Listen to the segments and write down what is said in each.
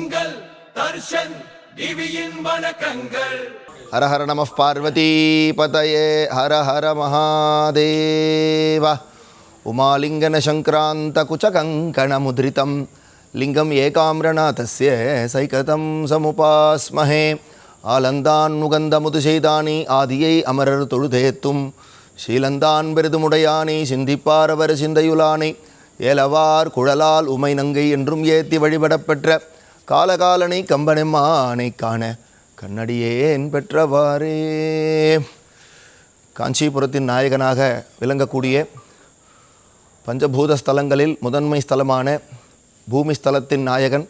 உங்கள் தர்ஷன் டிவியின் வணக்கங்கள். ஹர ஹர நம பார்வதி பதயே ஹர ஹர மகாதேவ. உமாலிங்கன சங்கராந்த குச்சகங்கண முத்ரிதம் லிங்கம் ஏகாம்ரநாதஸ்ய சைகதம் சமுபாஸ்மஹே. ஆலந்தான் நுகந்த முதுசெய்தானி ஆதியை அமரர் தொழுதேத்தும். ஸ்ரீலந்தான் பெரிதுமுடையானே சிந்திப்பாரவர் சிந்தையுளானே ஏலவார் குழலால் உமை நங்கை என்றும் ஏத்தி வழிபடப்பெற்ற காலகாலனை கம்பனெம்மானை காண கண்ணடியேன் பெற்றவாறே. காஞ்சிபுரத்தின் நாயகனாக விளங்கக்கூடிய பஞ்சபூத ஸ்தலங்களில் முதன்மை ஸ்தலமான பூமி ஸ்தலத்தின் நாயகன்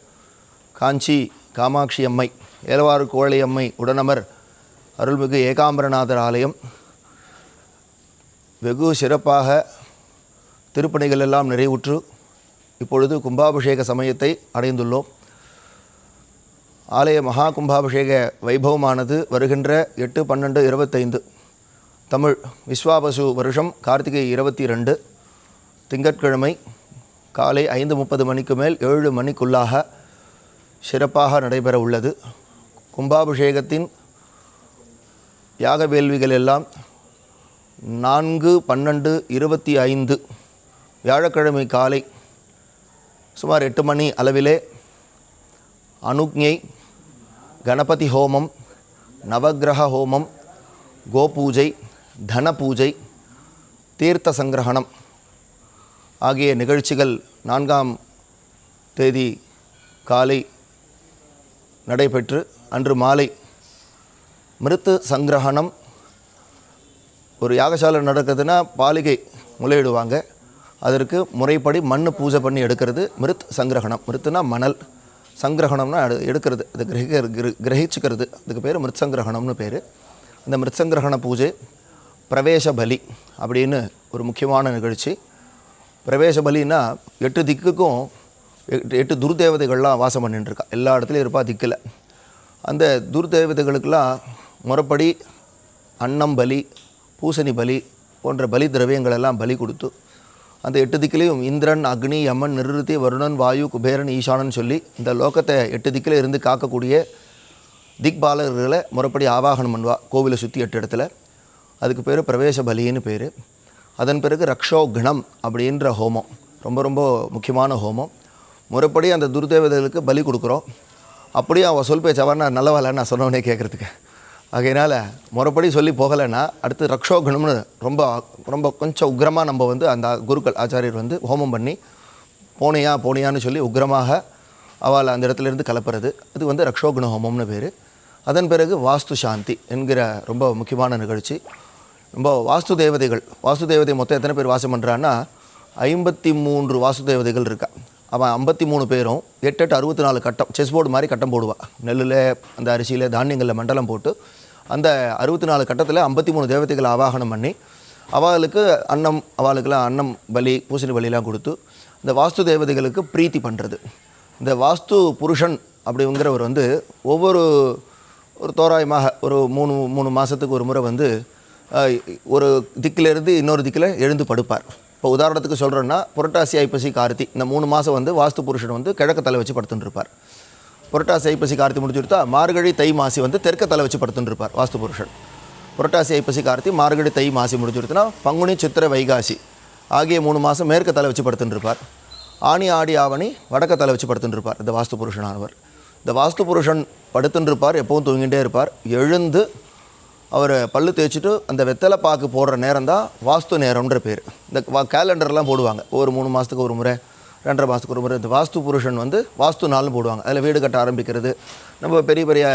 காஞ்சி காமாட்சி அம்மை ஏலவாறு கோழை அம்மை உடனமர் அருள்மிகு ஏகாம்பரநாதர் ஆலயம். வெகு சிறப்பாக திருப்பணிகள் எல்லாம் நிறைவுற்று இப்பொழுது கும்பாபிஷேக சமயத்தை அடைந்துள்ளோம். ஆலய மகா கும்பாபிஷேக வைபவமானது வருகின்ற எட்டு பன்னெண்டு இருபத்தைந்து. தமிழ் விஸ்வாபசு வருஷம் கார்த்திகை இருபத்தி ரெண்டு திங்கட்கிழமை காலை ஐந்து முப்பது மணிக்கு மேல் ஏழு மணிக்குள்ளாக சிறப்பாக நடைபெற உள்ளது. கும்பாபிஷேகத்தின் யாக வேள்விகள் எல்லாம் நான்கு பன்னெண்டு இருபத்தி ஐந்து. வியாழக்கிழமை காலை சுமார் எட்டு மணி அளவிலே அனுக்ஞை கணபதி ஹோமம் நவக்கிரக ஹோமம் கோபூஜை தன பூஜை தீர்த்த சங்கிரகணம் ஆகிய நிகழ்ச்சிகள் நான்காம் தேதி காலை நடைபெற்று அன்று மாலை மிருத்து சங்கிரகணம் ஒரு யாகசாலை நடக்குதுன்னா பாலிகை முளையிடுவாங்க. அதற்கு முறைப்படி மண் பூஜை பண்ணி எடுக்கிறது மிருத் சங்கிரகணம். மிருத்துனா மணல். சங்கிரகணம்னா அது எடுக்கிறது. அது கிரக கிரகிச்சுக்கிறது. அதுக்கு பேர் மிருத்சங்கிரகணம்னு பேர். அந்த மிருத்சங்கிரகண பூஜை பிரவேச பலி அப்படின்னு ஒரு முக்கியமான நிகழ்ச்சி. பிரவேச பலின்னா எட்டு திக்குக்கும் எட்டு எட்டு துர்தேவதைகள்லாம் வாசம் பண்ணிட்டு இருக்கா எல்லா இடத்துலையும் இருப்பா திக்கில். அந்த துர்தேவதைகளுக்கெல்லாம் முறைப்படி அன்னம் பலி பூசணி பலி போன்ற பலி திரவியங்களெல்லாம் பலி கொடுத்து அந்த எட்டு திக்கிலையும் இந்திரன் அக்னி யமன் நிருதி வருணன் வாயு குபேரன் ஈசானன் சொல்லி இந்த லோகத்தை எட்டு திக்கில் இருந்து காக்கக்கூடிய திக்பாலகர்களை முறைப்படி ஆவாகனம் பண்ணுவா கோவிலை சுற்றி எட்டு இடத்துல. அதுக்கு பேர் பிரவேச பலின்னு பேர். அதன் பிறகு ரக்ஷோ கணம் அப்படின்ற ஹோமம் ரொம்ப ரொம்ப முக்கியமான ஹோமம். முறைப்படி அந்த துர்தேவதைகளுக்கு பலி கொடுக்குறோம். அப்படியே அவள் சொல் பேச்சவன் நான் நல்லவலை நான் சொன்னவனே கேட்குறதுக்கு ஆகையினால் முறைப்படி சொல்லி போகலைன்னா அடுத்து ரக்ஷோகணம்னு ரொம்ப ரொம்ப கொஞ்சம் உக்கிரமாக நம்ம வந்து அந்த குருக்கள் ஆச்சாரியர் வந்து ஹோமம் பண்ணி போனியா போனியான்னு சொல்லி உக்கிரமாக அவள் அந்த இடத்துல இருந்து கலப்புறது. அது வந்து ரக்ஷோகுண ஹோமம்னு பேர். அதன் பிறகு வாஸ்து சாந்தி என்கிற ரொம்ப முக்கியமான நிகழ்ச்சி. ரொம்ப வாஸ்து தேவதைகள் வாஸ்து தேவதை மொத்தம் எத்தனை பேர் வாசம் பண்ணுறான்னா ஐம்பத்தி மூன்று வாஸ்து தேவதைகள் இருக்கா. அவன் ஐம்பத்தி மூணு பேரும் எட்டு எட்டு அறுபத்தி நாலு கட்டம் செஸ் போர்டு மாதிரி கட்டம் போடுவாள் நெல்லில் அந்த அரிசியில் தானியங்களில் மண்டலம் போட்டு அந்த அறுபத்தி நாலு கட்டத்தில் ஐம்பத்தி மூணு தேவதைகளை ஆவாகனம் பண்ணி அவளுக்கு அன்னம் அவளுக்கெல்லாம் அன்னம் பலி பூசணி பலிலாம் கொடுத்து இந்த வாஸ்து தேவதைகளுக்கு பிரீத்தி பண்ணுறது இந்த வாஸ்து புருஷன் அப்படிங்கிறவர் வந்து ஒவ்வொரு ஒரு தோராயமாக ஒரு மூணு மூணு மாதத்துக்கு ஒரு முறை வந்து ஒரு திக்கிலேருந்து இன்னொரு திக்கில் எழுந்து படுப்பார். இப்போ உதாரணத்துக்கு சொல்கிறேன்னா புரட்டாசி ஐப்பசி கார்த்தி இந்த மூணு மாதம் வந்து வாஸ்து புருஷன் வந்து கிழக்கு தலை வச்சு படுத்துட்டுருப்பார் புரட்டாசி ஐப்பசி கார்த்தி முடிச்சு கொடுத்தா மார்கழி தை மாசி வந்து தெற்க தலை வச்சு படுத்துட்டு இருப்பார் வாஸ்து புருஷன் புரட்டாசி ஐப்பசி கார்த்தி மார்கழி தை மாசி முடிச்சு கொடுத்தனா பங்குனி சித்திரை வைகாசி. ஆகிய மூணு மாதம் மேற்க தலை வச்சு படுத்துட்டு இருப்பார் ஆணி ஆடி ஆவணி வடக்க தலை வச்சு படுத்துன்னு இருப்பார் இந்த வாஸ்து புருஷனானவர் இந்த வாஸ்து புருஷன் படுத்துட்டு இருப்பார் எப்பவும் தூங்கிட்டே இருப்பார். எழுந்து அவர் பல்லு தேய்ச்சிட்டு அந்த வெத்தலை பாக்கு போடுற நேரம் தான் வாஸ்து நேரம்ன்ற பேர். இந்த கேலண்டர்லாம் போடுவாங்க. ஒரு மூணு மாதத்துக்கு ஒரு முறை ரெண்டரை மாதத்துக்கு ஒரு முறை. இந்த வாஸ்து புருஷன் வந்து வாஸ்து நாள்னு போடுவாங்க. அதில் வீடு கட்ட ஆரம்பிக்கிறது. நம்ம பெரிய பெரிய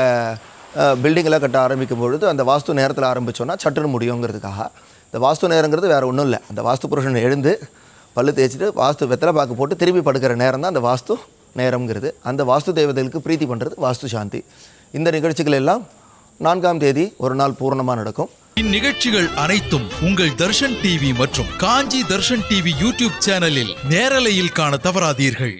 பில்டிங்கெல்லாம் கட்ட ஆரம்பிக்கும் பொழுது அந்த வாஸ்து நேரத்தில் ஆரம்பித்தோன்னா சட்டுன்னு முடியுங்கிறதுக்காக. இந்த வாஸ்து நேரங்கிறது வேறு ஒன்றும் இல்லை. அந்த வாஸ்து புருஷன் எழுந்து பல்லு தேய்ச்சிட்டு வாஸ்து வெத்தலை பாக்கு போட்டு திரும்பி படுக்கிற நேரம் தான் அந்த வாஸ்து நேரம்ங்கிறது. அந்த வாஸ்து தேவதைகளுக்கு பிரீத்தி பண்ணுறது வாஸ்து சாந்தி. இந்த நிகழ்ச்சிகள் எல்லாம் நான்காம் தேதி ஒரு நாள் பூர்ணமாக நடக்கும். இந்நிகழ்ச்சிகள் அனைத்தும் உங்கள் தர்ஷன் டிவி மற்றும் காஞ்சி தர்ஷன் டிவி யூடியூப் சேனலில் நேரலையில் காண தவறாதீர்கள்.